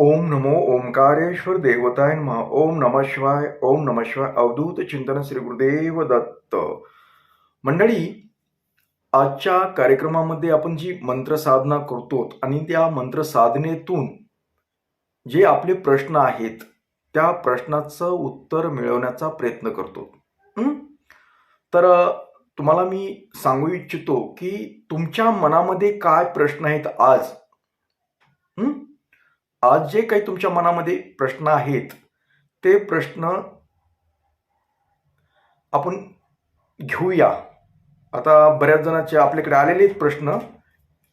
ओम नमो ओंकारेश्वर देवताय महा ओम नमः शिवाय ओम नमः शिवाय अवधूत चिंतन श्री गुरुदेव दत्त. मंडळी आजच्या कार्यक्रमामध्ये आपण जी मंत्र साधना करतो आणि त्या मंत्र साधनेतून जे आपले प्रश्न आहेत त्या प्रश्नाचं उत्तर मिळवण्याचा प्रयत्न करतो तर तुम्हाला मी सांगू इच्छितो की तुमच्या मनामध्ये काय प्रश्न आहेत आज? आज जे काही तुमच्या मनामध्ये प्रश्न आहेत ते प्रश्न आपण घेऊया. आता बऱ्याच जणांचे आपल्याकडे आलेले प्रश्न.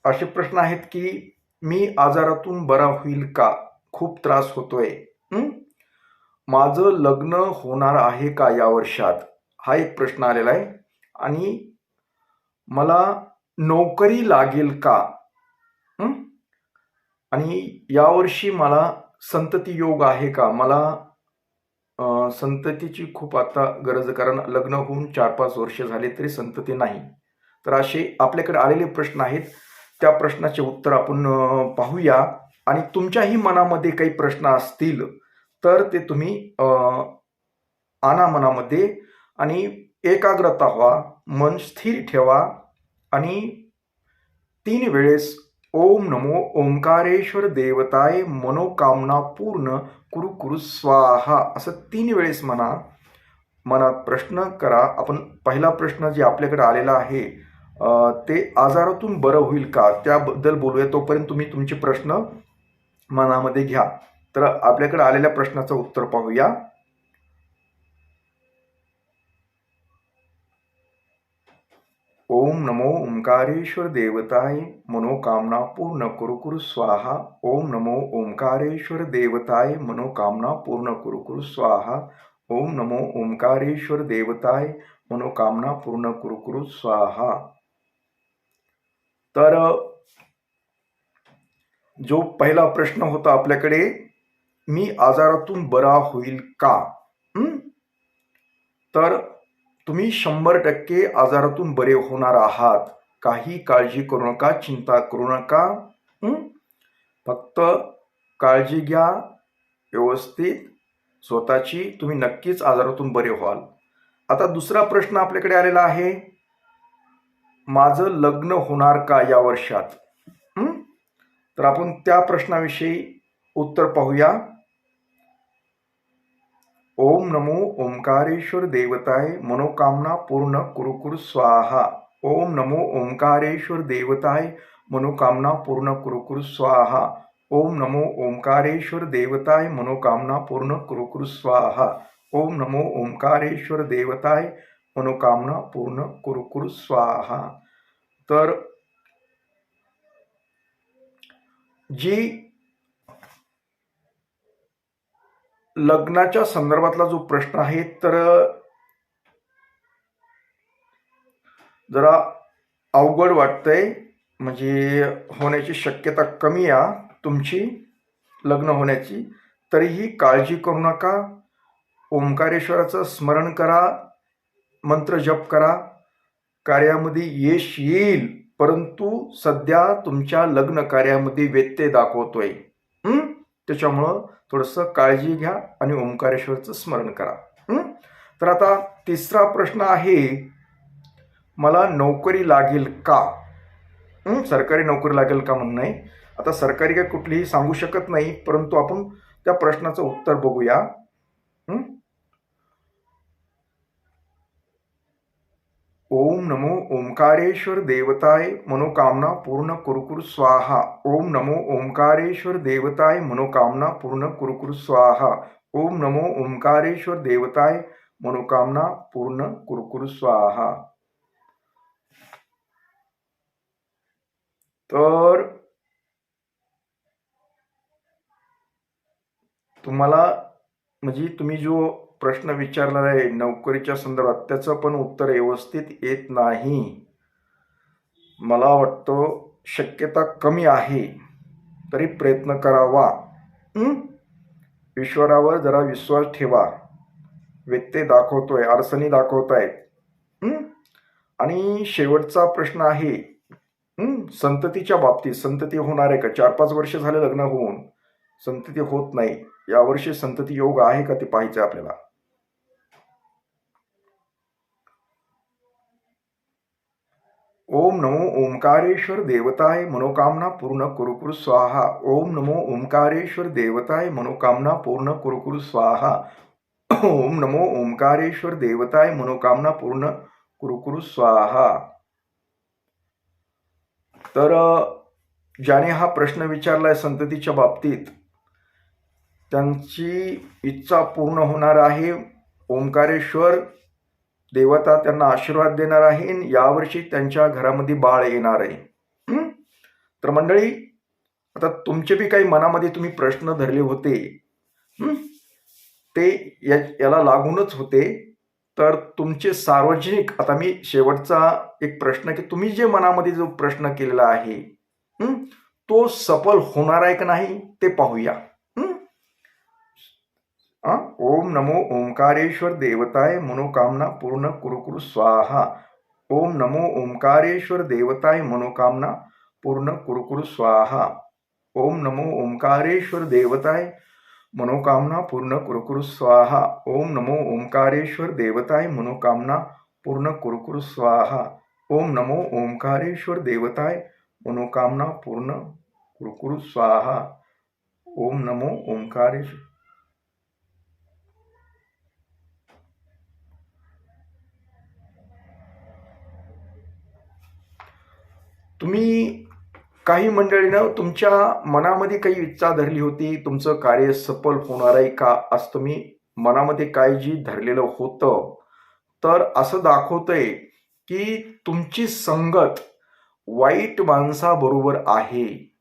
असे प्रश्न आहेत की मी आजारातून बरा होईल का? खूप त्रास होतोय. माझं लग्न होणार आहे का या वर्षात? हा एक प्रश्न आलेला आहे. आणि मला नोकरी लागेल का? आणि यावर्षी मला संतती योग आहे का? मला संततीची खूप आता गरज कारण लग्न होऊन चार पाच वर्ष झाले तरी संतती नाही. तर असे आपल्याकडे आलेले प्रश्न आहेत. त्या प्रश्नाचे उत्तर आपण पाहूया. आणि तुमच्याही मनामध्ये काही प्रश्न असतील तर ते तुम्ही आना आणा मनामध्ये आणि एकाग्रता व्हा मन स्थिर ठेवा आणि तीन वेळेस ओम नमो ओंकारेश्वर देवताय मनोकामना पूर्ण कुरु कुरु स्वाहा. असं तीन वेळेस म्हणा मनात प्रश्न करा. आपण पहिला प्रश्न जे आपल्याकडे आलेला आहे ते आजारातून बरं होईल का? त्याबद्दल बोलूया. तोपर्यंत तुम्ही तुमचे प्रश्न मनामध्ये घ्या. तर आपल्याकडे आलेल्या प्रश्नाचं उत्तर पाहूया. ओम नमो ओंकारेश्वर देवताय मनोकामना पूर्ण कुरु कुरु स्वाहा. ओम नमो ओंकारेश्वर देवताय मनोकामना पूर्ण कुरु कुरु स्वाहा. ओम नमो ओंकारेश्वर देवताय मनोकामना पूर्ण कुरु कुरु स्वाहा. तर जो पहिला प्रश्न होता आपल्याकडे मी आजारातून बरा होईल का? तर तुम्ही शंभर टक्के आजारातून बरे होणार आहात. काही काळजी करू नका चिंता करू नका. फक्त काळजी घ्या. व्यवस्थित. स्वतःची तुम्ही नक्कीच आजारातून बरे व्हाल. आता दुसरा प्रश्न आपल्याकडे आलेला आहे. माझं लग्न होणार का या वर्षात? तर आपण त्या प्रश्नाविषयी उत्तर पाहूया. ओम नमो ओंकारेश्वर देवताय, मनोकामना पूर्ण कुरु कुरु स्वाहा। ओम नमो ओंकारेश्वर देवताय, मनोकामना पूर्ण कुरु कुरु स्वाहा। ओम नमो ओंकारेश्वर देवताय, मनोकामना पूर्ण कुरु कुरु स्वाहा। ओम नमो ओंकारेश्वर देवताय, मनोकामना पूर्ण कुरु कुरु स्वाहा। तर, जी लग्नाच्या संदर्भातला जो प्रश्न आहे तर जरा अवघड वाटतंय. म्हणजे होण्याची शक्यता कमी आहे तुमची लग्न होण्याची. तरीही काळजी करू नका. ओंकारेश्वराचं स्मरण करा. मंत्र जप करा. कार्यामध्ये यश येईल परंतु सध्या तुमच्या लग्न कार्यामध्ये व्यत्यय दाखवतोय. त्याच्यामुळं थोडंसं काळजी घ्या आणि ओंकारेश्वरचं स्मरण करा. तर आता तिसरा प्रश्न आहे मला नोकरी लागेल का? सरकारी नोकरी लागेल का म्हणून आहे आता सरकारी काय कुठलीही सांगू शकत नाही परंतु आपण त्या प्रश्नाचं उत्तर बघूया. नमो ओंकारेश्वर देवताय मनोकामना पूर्ण कुरुकुरु स्वाहा। ओम नमो ओंकारेश्वर देवताय मनोकामना पूर्ण कुरुकुरु स्वाहा। ओम नमो ओंकारेश्वर देवताय मनोकामना पूर्ण कुरुकुरु स्वाहा। तर तुम्हाला, म्हणजे तुम्ही जो प्रश्न विचारला आहे नोकरीच्या संदर्भात त्याचं पण उत्तर व्यवस्थित येत नाही. मला वाटतं शक्यता कमी आहे. तरी प्रयत्न करावा. ईश्वरावर जरा विश्वास ठेवा. व्यत्यय दाखवतोय अडचणी दाखवत आहेत आणि शेवटचा प्रश्न आहे. संततीच्या बाबतीत संतती होणार आहे का? चार पाच वर्ष झाले लग्न होऊन संतती होत नाही. यावर्षी संतती योग आहे का ते पाहायचं आहे आपल्याला? ओम नमो ओंकारेश्वर देवताय मनोकामना पूर्ण कुरुकुरु स्वाहा. ओम नमो ओंकारेश्वर देवताय मनोकामना पूर्ण कुरुकुरु स्वाहा. ओम नमो ओंकारेश्वर देवताय मनोकामना पूर्ण कुरुकुरु स्वाहा. तर ज्याने हा प्रश्न विचारलाय संततीच्या बाबतीत त्यांची इच्छा पूर्ण होणार आहे ओंकारेश्वर देवता त्यांना आशीर्वाद देणार आहे आणि यावर्षी त्यांच्या घरामध्ये बाळ येणार आहे. तर मंडळी आता तुमचे बी काही मनामध्ये तुम्ही प्रश्न धरले होते. ते या याला लागूनच होते. तर तुमचे सार्वजनिक आता मी शेवटचा एक प्रश्न की तुम्ही जे मनामध्ये जो प्रश्न केलेला आहे तो सफल होणार आहे का नाही ते पाहूया. ओम नमो ओंकारेश्वर देवताय मनोकामना पूर्ण कुरुकुरु स्वाहा। ओम नमो ओंकारेश्वर देवताय मनोकामना पूर्ण कुरुकुरु स्वाहा। ओम नमो ओंकारेश्वर देवताय मनोकामना पूर्ण कुरुकुरु स्वाहा। ओम नमो ओंकारेश्वर देवताय मनोकामना पूर्ण कुरुकुरु स्वाहा। ओम नमो ओंकारेश्वर देवताय मनोकामना पूर्ण कुरुकुरु स्वाहा। ओम नमो ओंकारेश्वर तुम्ही काही मंडळीनं तुमच्या मनामध्ये काही इच्छा धरली होती तुमचं कार्य सफल होणार आहे का? असं तुम्ही मनामध्ये काय जी धरलेलं होतं तर असं दाखवतंय की तुमची संगत वाईट माणसाबरोबर आहे.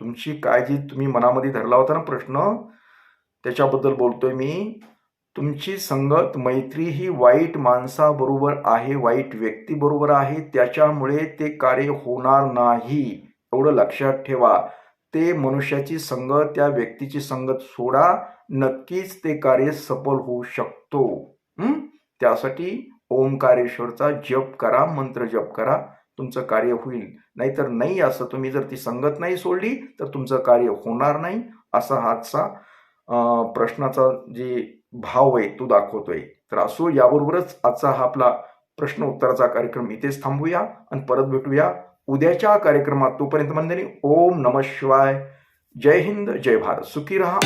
तुमची काळजी तुम्ही मनामध्ये धरला होता ना प्रश्न? त्याच्याबद्दल बोलतोय मी. तुमची संगत मैत्री ही वाईट माणसाबरोबर आहे वाईट व्यक्तीबरोबर आहे त्याच्यामुळे ते कार्य होणार नाही एवढं लक्षात ठेवा. ते मनुष्याची संगत त्या व्यक्तीची संगत सोडा नक्कीच ते कार्य सफल होऊ शकतो. त्यासाठी ओंकारेश्वरचा जप करा मंत्र जप करा तुमचं कार्य होईल. नाहीतर नाही असं तुम्ही जर ती संगत नाही सोडली तर तुमचं कार्य होणार नाही असा हादसा प्रश्नाचा जे भाव आहे तो दाखवतोय. तर असो याबरोबरच आजचा हा आपला प्रश्न उत्तराचा कार्यक्रम इथेच थांबूया आणि परत भेटूया उद्याच्या कार्यक्रमात. तोपर्यंत म्हणते ओम नम शिवाय. जय हिंद जय भारत. सुखी रहा.